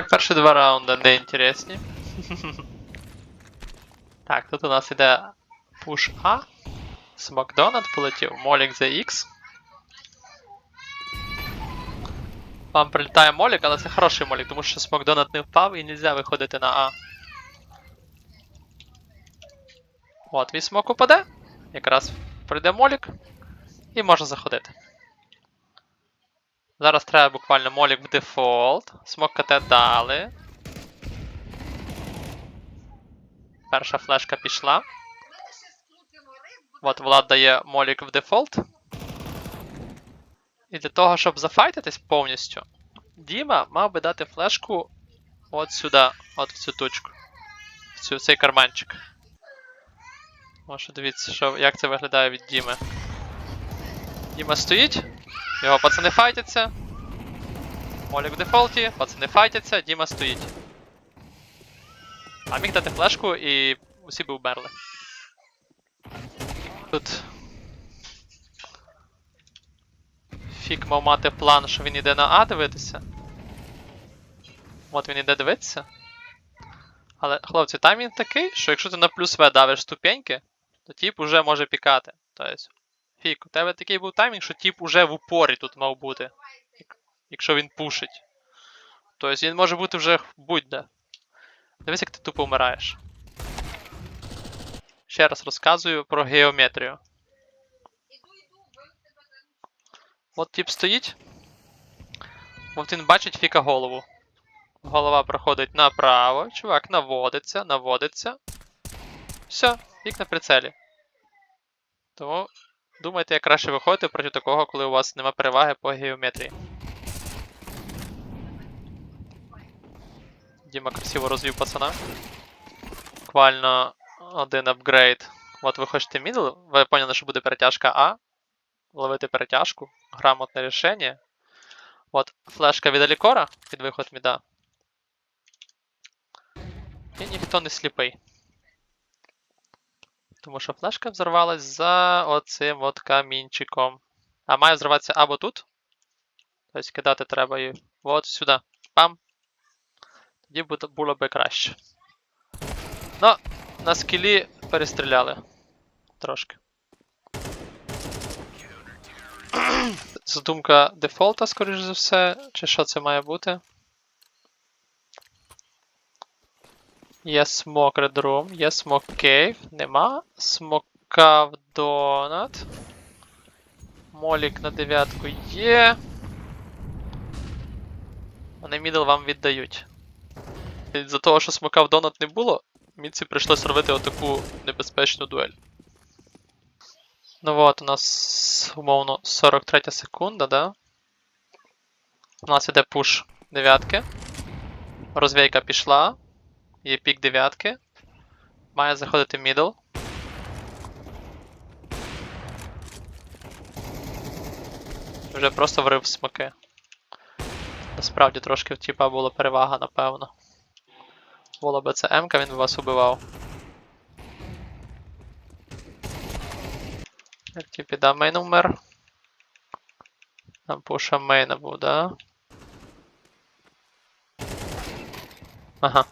Так, перші два раунди не інтересні. Так, тут у нас іде пуш А. Смокдонат полетів, Молік за X. Вам прилітає молік, але це хороший молік, тому що смокдонат не впав і нельзя виходити на А. От, смок упаде. Якраз прийде молік. І можна заходити. Зараз треба буквально молік в дефолт. Смок КТ дали. Перша флешка пішла. От Влад дає молік в дефолт. І для того, щоб зафайтитись повністю, Діма мав би дати флешку от сюди, от в цю точку. В цю, цей карманчик. Може, дивіться, що, як це виглядає від Діми. Діма стоїть, його пацани файтяться. Молік в дефолті, пацани файтяться, Діма стоїть. А міг дати флешку і усі би вмерли. Тут. Фік мав мати план, що він іде на А дивитися. От він іде дивитися. Але, хлопці, таймінг такий, що якщо ти на плюс В давиш ступеньки, то тіп уже може пікати. Тобто, фік, у тебе такий був таймінг, що тіп уже в упорі тут мав бути. Якщо він пушить. Тобто він може бути вже будь-де. Дивись, як ти тупо вмираєш. Ще раз розказую про геометрію. От тип стоїть. От він бачить фіка голову. Голова проходить направо. Чувак наводиться, наводиться. Все, фік на прицелі. Тому думайте, як краще виходити проти такого, коли у вас нема переваги по геометрії. Діма красиво розвів пацана. Буквально один апгрейд. От ви хочете мідл, ви поняли, що буде перетяжка А. Ловити перетяжку. Грамотне рішення. От флешка від Алікора під виход міда. І ніхто не сліпий. Тому що флешка взорвалась за оцим от камінчиком. А має взорватися або тут. Тобто кидати треба її от сюди. Пам. Тоді було би краще. Ну, на скілі перестріляли. Трошки. Задумка дефолта, скоріш за все, чи що це має бути? Є смок Room, є смок Cave, нема. Смока в Донат. Молік на дев'ятку є. Вони мідл вам віддають. За того, що смока в Донат не було, міці прийшлось робити отаку небезпечну дуель. Ну от, у нас умовно 43 секунда, да? У нас іде пуш дев'ятки. Розвійка пішла. Є пік дев'ятки. Має заходити мідл. Вже просто врив смоки. Насправді трошки в тіпа була перевага, напевно. Була би це М-ка, він би вас убивав. Як типі, да, мейн умер. Там пуша мейна був, да? Ага.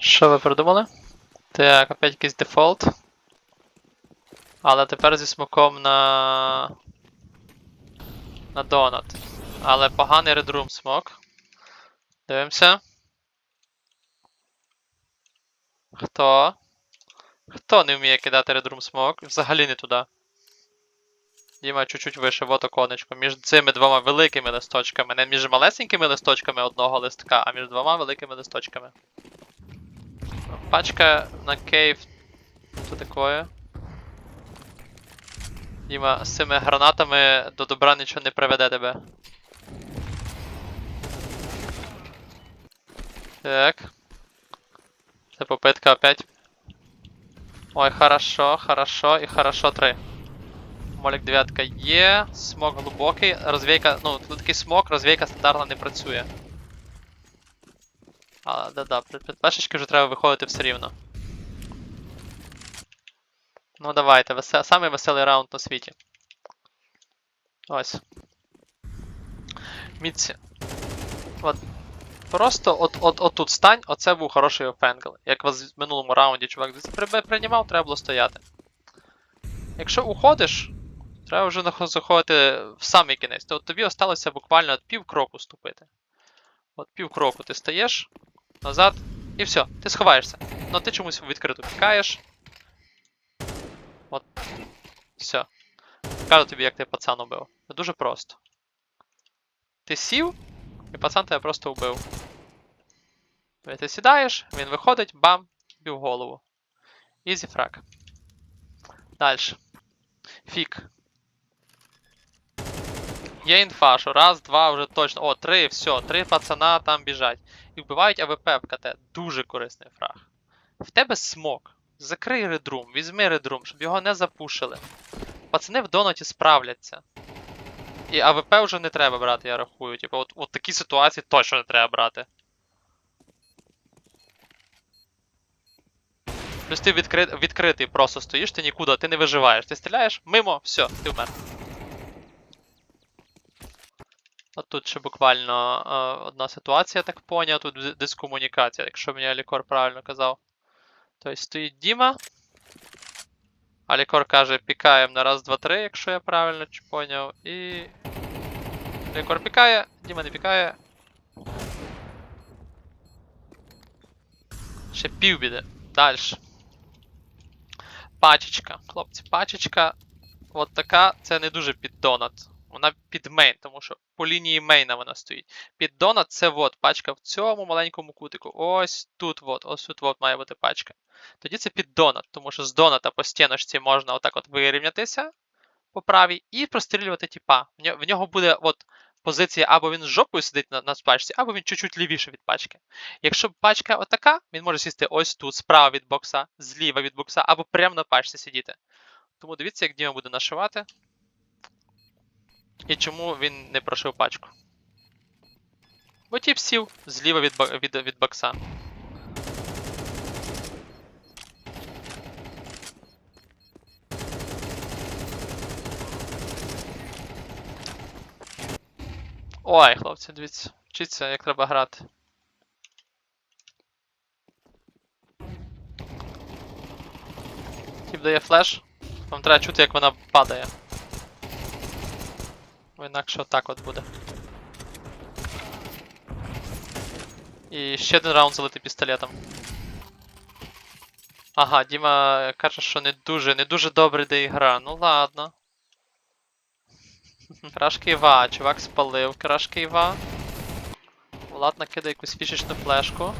Що ви придумали? Так, опять якийсь дефолт. Але тепер зі смоком на. На донат. Але поганий Room смок. Дивимося. Хто? Хто не вміє кидати Room смок? Взагалі не туди. Діма чуть-чуть вище, вот оконечко. Між цими двома великими листочками. Не між малесенькими листочками одного листка, а між двома великими листочками. Пачка на кейв. Що такое? Діма, з цими гранатами до добра нічого не приведе тебе. Так. Це попитка опять. Ой, хорошо, хорошо і хорошо 3. Молік дев'ятка є. Смок глибокий. Розвійка. Ну, тут такий смок, розвійка стандартно не працює. А, да-да, під вже треба виходити все рівно. Ну давайте, весе... самий веселий раунд на світі. Ось. Міці. От. Просто от, от, от стань, оце був хороший офенгл. Як вас в минулому раунді чувак приймав, треба було стояти. Якщо уходиш, треба вже заходити в самий кінець. То тобі осталося буквально от пів кроку ступити. От пів кроку ти стаєш назад, і все, ти сховаєшся. Ну ти чомусь відкрито пікаєш. От. Все. Кажу тобі, як ти пацан убив. Дуже просто. Ти сів, і пацан тебе просто вбив. Тобто Ти сідаєш, він виходить, бам, тобі в голову. Ізі фраг. Дальше. Фік. Є інфа, що раз, два, вже точно. О, три, все, три пацана там біжать. І вбивають АВП в КТ. Дуже корисний фраг. В тебе смок. Закрий редрум, візьми редрум, щоб його не запушили. Пацани в доноті справляться. І АВП вже не треба брати, я рахую. Типу, от, от такі ситуації точно не треба брати. Плюс ти відкри... відкритий просто стоїш, ти нікуди, ти не виживаєш. Ти стріляєш, мимо, все, ти вмер. От тут ще буквально е, одна ситуація, так поняв, тут дискомунікація, якщо мені Алікор правильно казав. Тобто стоїть Діма. Алікор каже, пікаємо на раз, два, три, якщо я правильно поняв. І. Алікор пікає, Діма не пікає. Ще півбіди. Дальше. Пачечка. Хлопці, пачечка. От така, це не дуже під донат. Вона під мейн, тому що по лінії мейна вона стоїть. Під донат це от пачка в цьому маленькому кутику. Ось тут от, ось тут от має бути пачка. Тоді це під донат, тому що з доната по стіночці можна отак от вирівнятися по правій і прострілювати тіпа. В нього буде от позиція або він з жопою сидить на, на пачці, або він чуть-чуть лівіше від пачки. Якщо пачка отака, він може сісти ось тут, справа від бокса, зліва від бокса, або прямо на пачці сидіти. Тому дивіться, як Діма буде нашивати. І чому він не прошив пачку. Бо тіп сів зліва від, від, від бокса. Ой, хлопці, дивіться, вчіться, як треба грати. Тіп дає флеш. Вам треба чути, як вона падає. Інакше отак от буде. І ще один раунд залити пістолетом. Ага, Діма каже, що не дуже, не дуже добре йде гра. Ну ладно. Краш Києва, чувак спалив краш Києва. Влад накидає якусь фішечну флешку.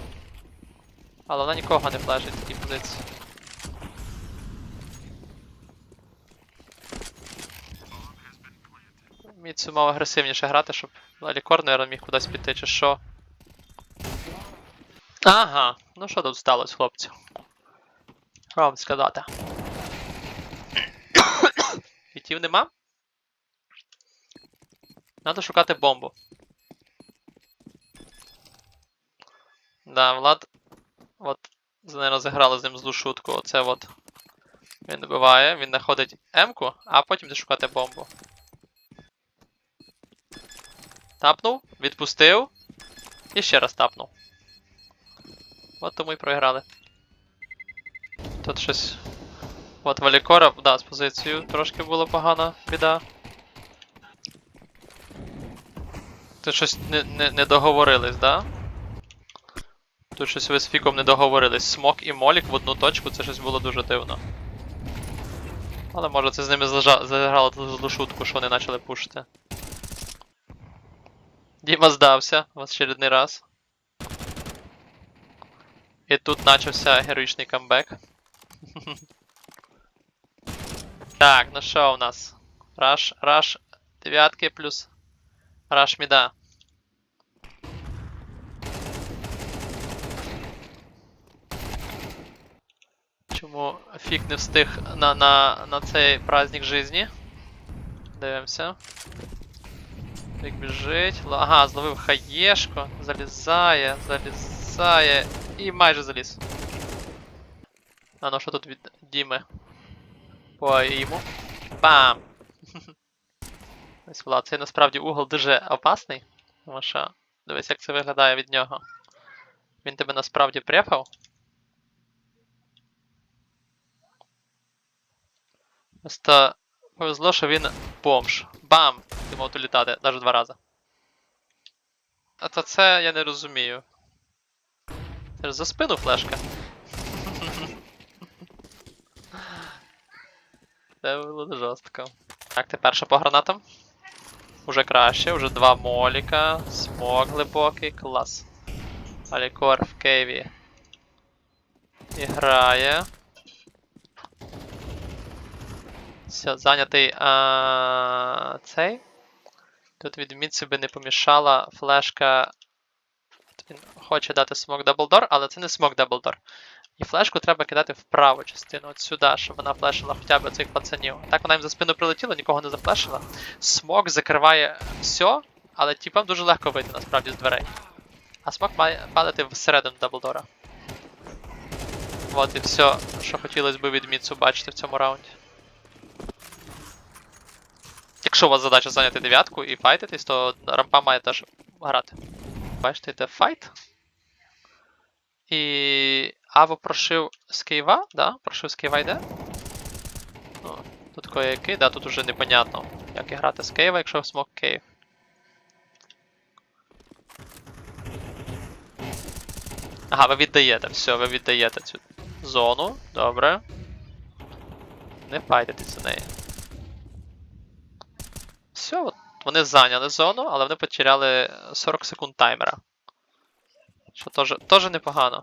Але вона нікого не флешить в такій позиції. Міцу мав агресивніше грати, щоб Алікор, наверное, міг кудись піти, чи що. Ага, ну що тут сталося, хлопці? Вам сказати? Хітів нема? Надо шукати бомбу. Да, Влад. От, наверное, заграли з ним злу шутку. Оце от. Він добиває, він знаходить М-ку, а потім йде шукати бомбу. Тапнув, відпустив. І ще раз тапнув. От тому і програли. Тут щось. От Валікора, да, з позицією трошки була погана біда. Тут щось не, не, не договорились, да? Тут щось ви з фіком не договорились. Смок і молік в одну точку, це щось було дуже дивно. Але може це з ними зажа- заграло ту злу шутку, що вони почали пушити. Діма здався в очередний раз. І тут почався героїчний камбек. так, ну що у нас? Раш, раш дев'ятки плюс раш міда. Чому фік не встиг на, на, на цей праздник жизни? Дивимося. Фік біжить. Ага, зловив хаєшку. Залізає, залізає. І майже заліз. А ну що тут від Діми? По йому. Бам! Ось Влад, цей насправді угол дуже опасний. Тому що Дивись, як це виглядає від нього. Він тебе насправді префав. Просто повезло, що він бомж. Бам! Ти мав тут літати, навіть два рази. А то це я не розумію. Це ж за спину флешка. Це було жорстко. Так, тепер що по гранатам? Уже краще, вже два моліка, смок глибокий, клас. Алікор в кейві. І Все, зайнятий а, цей. Тут від би не помішала флешка. Він хоче дати смок даблдор, але це не смок даблдор. І флешку треба кидати в праву частину, от сюди, щоб вона флешила хоча б цих пацанів. Так вона їм за спину прилетіла, нікого не зафлешила. Смок закриває все, але типам дуже легко вийти насправді з дверей. А смок має падати всередину даблдора. От і все, що хотілося б від Міцу бачити в цьому раунді. Якщо у вас задача зайняти дев'ятку і файтитись, то рампа має теж грати. Бачите, йде файт. І Аво прошив з Києва, да? Прошив з Києва йде. Ну, тут кое-який, да, тут уже непонятно, як і грати з Києва, якщо смок Київ. Ага, ви віддаєте, все, ви віддаєте цю зону. Добре. Не файтитесь за неї. Все, от вони зайняли зону, але вони потеряли 40 секунд таймера. Що теж, теж непогано.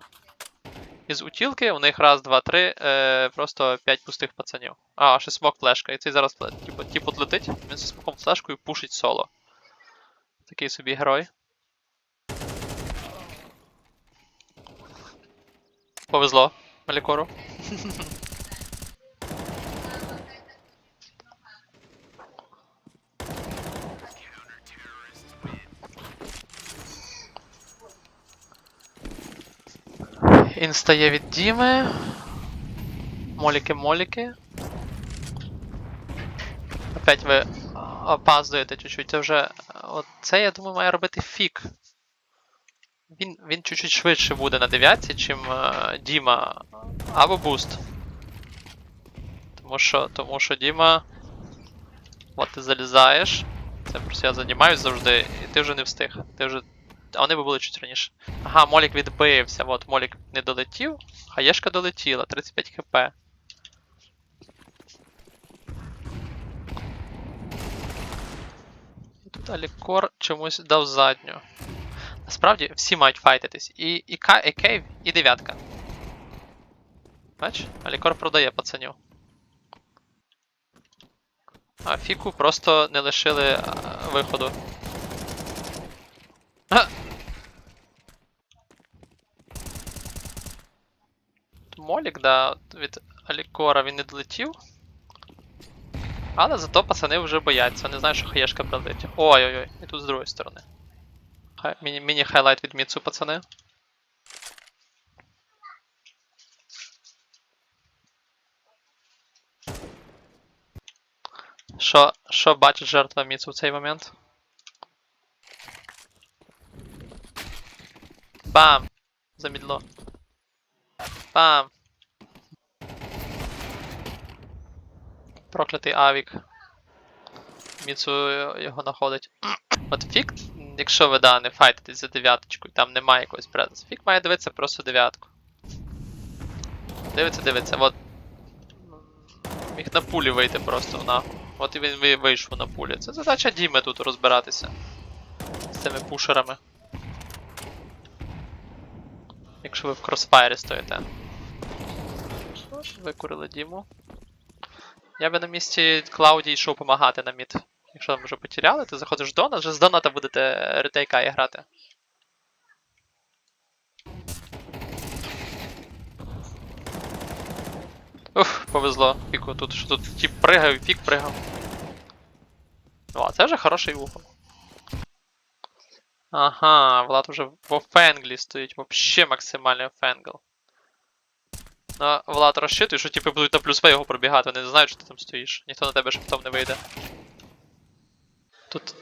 Із утілки у них раз, два, три, е, просто 5 пустих пацанів. А, ще смок флешка. І цей зараз типу, типу летить, він зі смоком флешкою пушить соло. Такий собі герой. Повезло Малікору. Інста є від Діми. Моліки-моліки. Опять ви опаздуєте чуть-чуть. Це вже. От це, я думаю, має робити фік. Він, він чуть-чуть швидше буде на дев'ятці, чим е, Діма або Буст. Тому що, тому що Діма. От ти залізаєш. Це просто я займаюсь завжди, і ти вже не встиг. Ти вже. А вони би були чуть раніше. Ага, Молік відбився. От Молік не долетів, Хаєшка долетіла, 35 хп. Тут Алікор чомусь дав задню. Насправді всі мають файтитись. І, і, Ка, і Кейв, і дев'ятка. Бач? Алікор продає пацаню. А Фіку просто не лишили виходу. А! Молік, да, від Алікора він не долетів. Але зато пацани вже бояться, не знають, що хаєшка прилетить. Ой-ой-ой, і тут з другої сторони. Хай, міні, міні-хайлайт від Міцу, пацани. Що, що бачить жертва Міцу в цей момент? Бам! Замідло. Бам! Проклятий авік. Міцу його знаходить. От фік, якщо ви да, не файтитесь за дев'яточку, і там немає якогось презенсу, фік має дивитися просто дев'ятку. Дивиться, дивиться, от. Міг на пулі вийти просто нахуй. От і він вийшов на пулі. Це задача Діми тут розбиратися. З цими пушерами. Якщо ви в кросфайрі стоїте. Викурили Діму. Я би на місці Клауді йшов помагати на мід. Якщо там вже потеряли, ти заходиш в Дона, вже з Доната будете ретейка грати. Уф, повезло. Фіку тут, що тут тип пригав, і фік пригав. О, це вже хороший угол. Ага, Влад вже в офенглі стоїть, вообще максимальний офенгл. Ну, Влад розчитує, що типи будуть на плюс В його пробігати, вони не знають, що ти там стоїш. Ніхто на тебе шифтом не вийде. Тут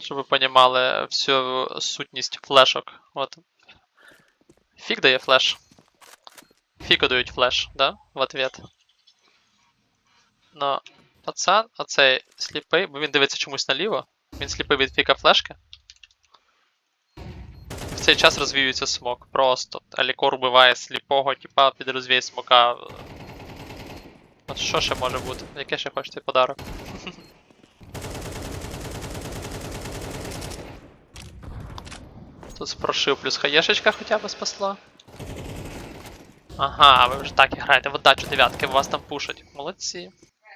Щоб ви понімали всю сутність флешок. От. Фік дає флеш. Фіку дають флеш, да? В ответ. Но пацан, оцей сліпий, бо він дивиться чомусь наліво. Він сліпий від фіка флешки. Цей час розвіюється смок. Просто. Алікор вбиває сліпого, типа під розвій смока. От що ще може бути? Яке ще хочете подарок? Тут спрошив плюс хаєшечка хоча б спасла. Ага, ви вже так і граєте в отдачу дев'ятки, вас там пушать. Молодці.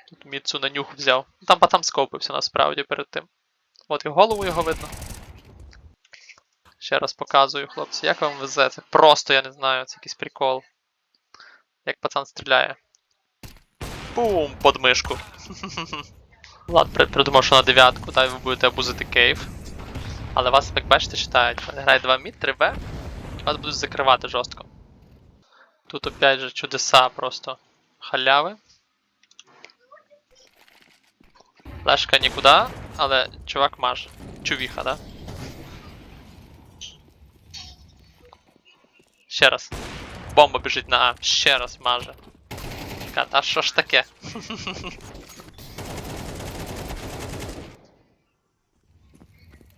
Тут Міцу на нюх взяв. Там пацан скопився насправді перед тим. От і голову його видно. Ще раз показую, хлопці, як вам везе. Це просто, я не знаю, це якийсь прикол. Як пацан стріляє. Бум! Под мишку. Влад придумав, що на дев'ятку, та й ви будете абузити кейв. Але вас, як бачите, читають. Вони грають 2 мід, 3 Б. Вас будуть закривати жорстко. Тут опять же чудеса просто халяви. Флешка нікуди, але чувак маже. Чувіха, да? Ще раз. Бомба біжить на А. Ще раз маже. Та що ж таке?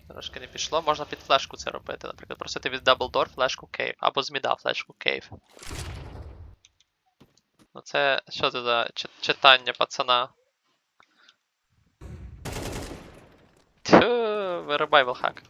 Трошки не пішло, можна під флешку це робити. Наприклад, просити від Double Door флешку кейв, або з міда флешку кейв. Ну це що це за читання пацана? Тьфу, ви ревайвал хак.